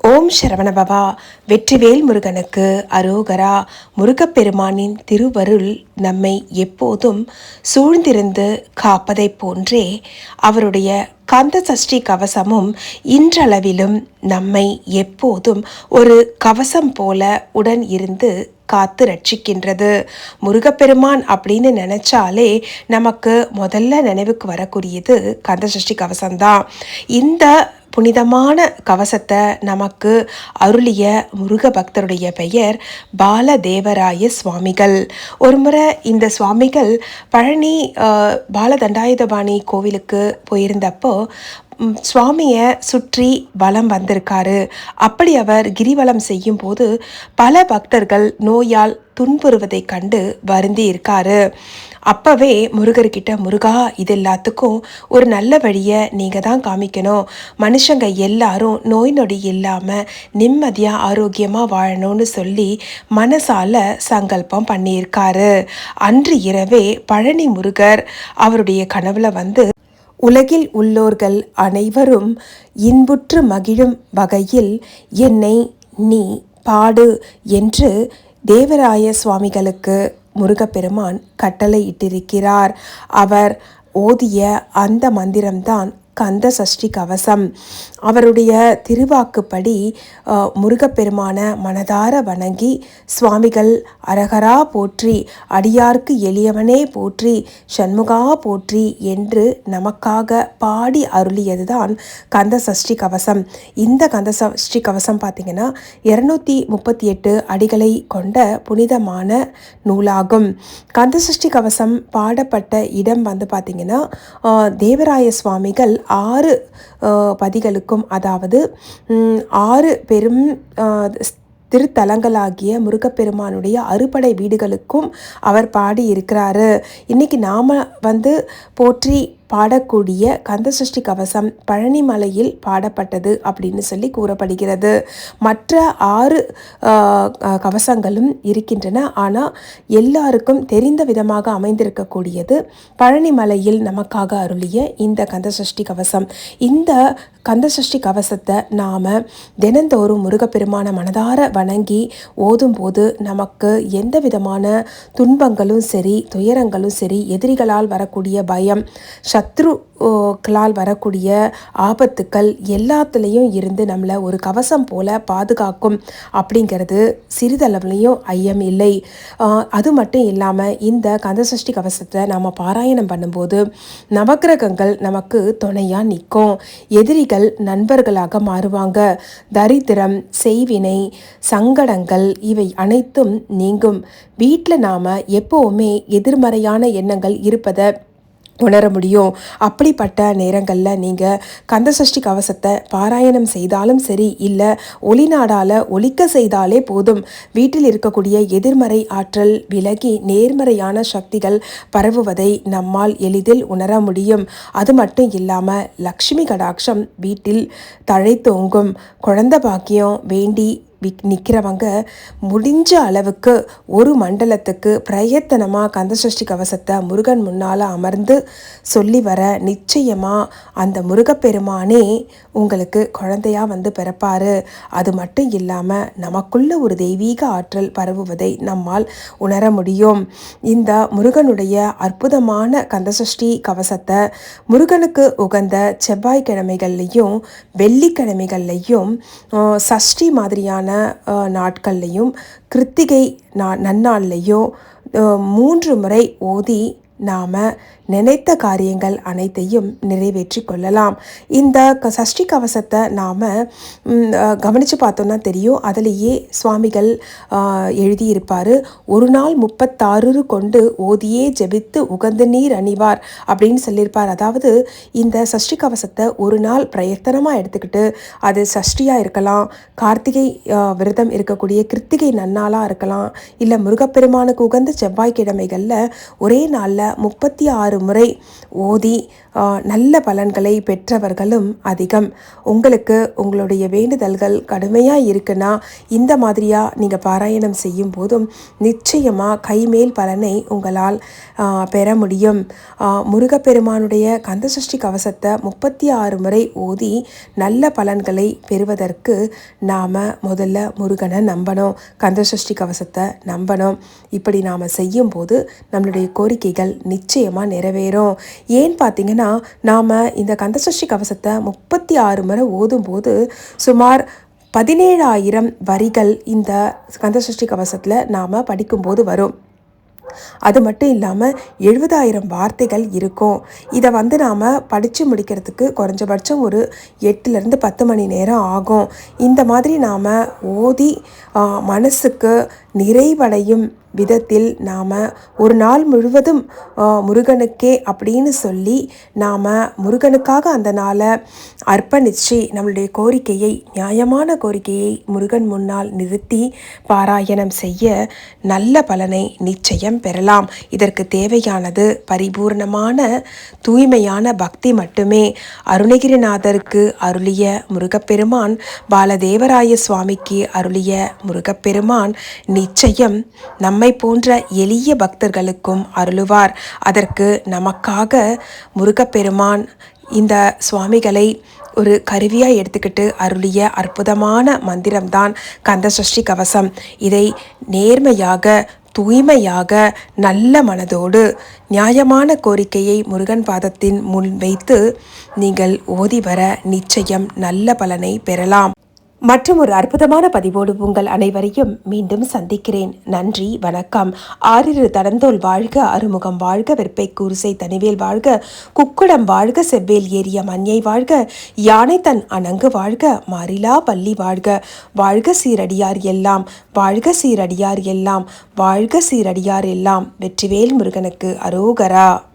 ஓம் சரவணபவா வெற்றிவேல் முருகனுக்கு அரோகரா. முருகப்பெருமானின் திருவருள் நம்மை எப்போதும் சூழ்ந்திருந்து காப்பதைப் போன்றே அவருடைய கந்த சஷ்டி கவசமும் இன்றளவிலும் நம்மை எப்போதும் ஒரு கவசம் போல உடன் இருந்து காத்து ரட்சிக்கின்றது. முருகப்பெருமான் அப்படின்னு நினைச்சாலே நமக்கு முதல்ல நினைவுக்கு வரக்கூடியது கந்தசஷ்டி கவசம்தான். இந்த புனிதமான கவசத்தை நமக்கு அருளிய முருக பக்தருடைய பெயர் பாலதேவராய சுவாமிகள். ஒருமுறை இந்த சுவாமிகள் பழனி பாலதண்டாயுதபாணி கோவிலுக்கு போயிருந்தப்போ சுவாமியை சுற்றி வலம் வந்திருக்காரு. அப்படி அவர் கிரிவலம் செய்யும் போது பல பக்தர்கள் நோயால் துன்புறுவதை கண்டு வருந்தி இருக்காரு. அப்பவே முருகர்கிட்ட முருகா இது எல்லாத்துக்கும் ஒரு நல்ல வழியை நீங்கள் தான் காமிக்கணும். மனுஷங்க எல்லாரும் நோய் நொடி இல்லாமல் நிம்மதியாக ஆரோக்கியமாக வாழணும்னு சொல்லி மனசால சங்கல்பம் பண்ணியிருக்காரு. அன்று இரவே பழனி முருகர் அவருடைய கனவுல வந்து உலகில் உள்ளோர்கள் அனைவரும் இன்புற்று மகிழும் வகையில் என்னை நீ பாடு என்று தேவராய சுவாமிகளுக்கு முருகப்பெருமான் கட்டளையிட்டிருக்கிறார். அவர் ஓதிய அந்த மந்திரம்தான் கந்த சஷ்டி கவசம். அவருடைய திருவாக்குப்படி முருகப்பெருமான மனதார வணங்கி சுவாமிகள் அரகரா போற்றி அடியார்க்கு எளியவனே போற்றி சண்முகா போற்றி என்று நமக்காக பாடி அருளியதுதான் கந்த சஷ்டி கவசம். இந்த கந்த சஷ்டி கவசம் பார்த்திங்கன்னா இரநூத்தி முப்பத்தி எட்டு அடிகளை கொண்ட புனிதமான நூலாகும். கந்த சஷ்டி கவசம் பாடப்பட்ட இடம் வந்து பார்த்திங்கன்னா தேவராய சுவாமிகள் ஆறு பதிகளுக்கும் அதாவது ஆறு பெரும் திருத்தலங்களாகிய முருகப்பெருமானுடைய அறுபடை வீடுகளுக்கும் அவர் பாடி இருக்கிறாரு இன்னைக்கு நாம் வந்து போற்றி பாடக்கூடிய கந்தசஷ்டி கவசம் பழனிமலையில் பாடப்பட்டது அப்படின்னு சொல்லி கூறப்படுகிறது. மற்ற ஆறு கவசங்களும் இருக்கின்றன. ஆனால் எல்லாருக்கும் தெரிந்த விதமாக அமைந்திருக்கக்கூடியது பழனிமலையில் நமக்காக அருளிய இந்த கந்தசஷ்டி கவசம். இந்த கந்தசஷ்டி கவசத்தை நாம் தினந்தோறும் முருகப்பெருமான மனதார வணங்கி ஓதும்போது நமக்கு எந்த விதமான துன்பங்களும் சரி துயரங்களும் சரி எதிரிகளால் வரக்கூடிய பயம் சத்ருக்களால் வரக்கூடிய ஆபத்துக்கள் எல்லாத்துலேயும் இருந்து நம்மளை ஒரு கவசம் போல பாதுகாக்கும் அப்படிங்கிறது சிறிதளவுலேயும் ஐயம் இல்லை. அது மட்டும் இல்லாமல் இந்த கந்தசஷ்டி கவசத்தை நாம் பாராயணம் பண்ணும்போது நவக்கிரகங்கள் நமக்கு துணையாக நிற்கும். எதிரிகள் நண்பர்களாக மாறுவாங்க. தரித்திரம் செய்வினை சங்கடங்கள் இவை அனைத்தும் நீங்கும். வீட்டில் நாம் எப்போவுமே எதிர்மறையான எண்ணங்கள் இருப்பதை உணர முடியும். அப்படிப்பட்ட நேரங்களில் நீங்கள் கந்தசஷ்டி கவசத்தை பாராயணம் செய்தாலும் சரி இல்லை ஒளிநாடால் ஒலிக்க செய்தாலே போதும். வீட்டில் இருக்கக்கூடிய எதிர்மறை ஆற்றல் விலகி நேர்மறையான சக்திகள் பரவுவதை நம்மால் எளிதில் உணர முடியும். அது மட்டும் இல்லாமல் லக்ஷ்மி கடாட்சம் வீட்டில் தழைத்தோங்கும். குழந்த பாக்கியம் வேண்டி நிற்கிறவங்க முடிஞ்ச அளவுக்கு ஒரு மண்டலத்துக்கு பிரயத்தனமாக கந்தசஷ்டி கவசத்தை முருகன் முன்னால் அமர்ந்து சொல்லி வர நிச்சயமாக அந்த முருகப்பெருமானே உங்களுக்கு குழந்தையாக வந்து பிறப்பாரு. அது மட்டும் இல்லாமல் நமக்குள்ள ஒரு தெய்வீக ஆற்றல் பரவுவதை நம்மால் உணர முடியும். இந்த முருகனுடைய அற்புதமான கந்தசஷ்டி கவசத்தை முருகனுக்கு உகந்த செவ்வாய்க்கிழமைகள்லையும் வெள்ளிக்கிழமைகள்லையும் சஷ்டி மாதிரியான ஆஹ், நாட்கள்லையும் கிருத்திகை நா நன்னாள்லையும் மூன்று முறை ஓதி நாம் நினைத்த காரியங்கள் அனைத்தையும் நிறைவேற்றி கொள்ளலாம். இந்த க சஷ்டி கவசத்தை நாம் கவனித்து பார்த்தோன்னா தெரியும். அதிலேயே சுவாமிகள் எழுதியிருப்பார் ஒரு நாள் முப்பத்தாறு கொண்டு ஓதியே ஜெபித்து உகந்த நீர் அணிவார் அப்படின்னு சொல்லியிருப்பார். அதாவது இந்த சஷ்டி கவசத்தை ஒரு நாள் பிரயத்தனமாக எடுத்துக்கிட்டு அது சஷ்டியாக இருக்கலாம் கார்த்திகை விரதம் இருக்கக்கூடிய கிருத்திகை நன்னாளாக இருக்கலாம் இல்லை முருகப்பெருமானுக்கு உகந்த செவ்வாய்க்கிழமைகளில் ஒரே நாளில் முப்பத்தி ஆறு முறை ஓதி நல்ல பலன்களை பெற்றவர்களும் அதிகம். உங்களுக்கு உங்களுடைய வேண்டுதல்கள் கடுமையாக இருக்குன்னா இந்த மாதிரியாக நீங்கள் பாராயணம் செய்யும் போதும் நிச்சயமாக கைமேல் பலனை உங்களால் பெற முடியும். முருகப்பெருமானுடைய முருகப்பெருமானுடைய கந்தசஷ்டி கவசத்தை முப்பத்தி ஆறு முறை ஓதி நல்ல பலன்களை பெறுவதற்கு நாம் முதல்ல முருகனை நம்பணும் கந்தசஷ்டி கவசத்தை நம்பணும். இப்படி நாம் செய்யும்போது நம்மளுடைய கோரிக்கைகள் நிச்சயமாக நிறைவேறும். ஏன் பார்த்தீங்கன்னா நாம் இந்த கந்தசஷ்டி கவசத்தை முப்பத்தி ஆறு முறை ஓதும்போது சுமார் பதினேழாயிரம் வரிகள் இந்த கந்தசஷ்டி கவசத்தில் நாம் படிக்கும்போது வரும். அது மட்டும் இல்லாமல் எழுபதாயிரம் வார்த்தைகள் இருக்கும். இதை வந்து நாம் படித்து முடிக்கிறதுக்கு குறைஞ்சபட்சம் ஒரு எட்டுலேருந்து பத்து மணி நேரம் ஆகும். இந்த மாதிரி நாம் ஓதி மனசுக்கு நிறைவடையும் விதத்தில் நாம் ஒரு நாள் முழுவதும் முருகனுக்கே அப்படின்னு சொல்லி நாம் முருகனுக்காக அந்த நாளை அர்ப்பணித்து நம்மளுடைய கோரிக்கையை நியாயமான கோரிக்கையை முருகன் முன்னால் நிறுத்தி பாராயணம் செய்ய நல்ல பலனை நிச்சயம் பெறலாம். இதற்கு தேவையானது பரிபூர்ணமான தூய்மையான பக்தி மட்டுமே. அருணகிரிநாதருக்கு அருளிய முருகப்பெருமான் பாலதேவராய சுவாமிக்கு அருளிய முருகப்பெருமான் நிச்சயம் நம் நம்மை போன்ற எளிய பக்தர்களுக்கும் அருளுவார். அதற்கு நமக்காக முருகப்பெருமான் இந்த சுவாமிகளை ஒரு கருவியாக எடுத்துக்கிட்டு அருளிய அற்புதமான மந்திரம்தான் கந்தசஷ்டி கவசம். இதை நேர்மையாக தூய்மையாக நல்ல மனதோடு நியாயமான கோரிக்கையை முருகன் பாதத்தின் முன் வைத்து நீங்கள் ஓதி வர நிச்சயம் நல்ல பலனை பெறலாம். மற்றும் ஒரு அற்புதமான பதிவோடு உங்கள் அனைவரையும் மீண்டும் சந்திக்கிறேன். நன்றி வணக்கம். ஆறிரு தடந்தோல் வாழ்க அறுமுகம் வாழ்க வெப்பை கூர்சை தனிவேல் வாழ்க குக்குடம் வாழ்க செவ்வேல் ஏறிய மண்யை வாழ்க யானை தன் அணங்கு வாழ்க மாறிலா பள்ளி வாழ்க. வாழ்க சீரடியார் எல்லாம் வாழ்க சீரடியார் எல்லாம் வாழ்க சீரடியார் எல்லாம் வெற்றிவேல் முருகனுக்கு அரோகரா.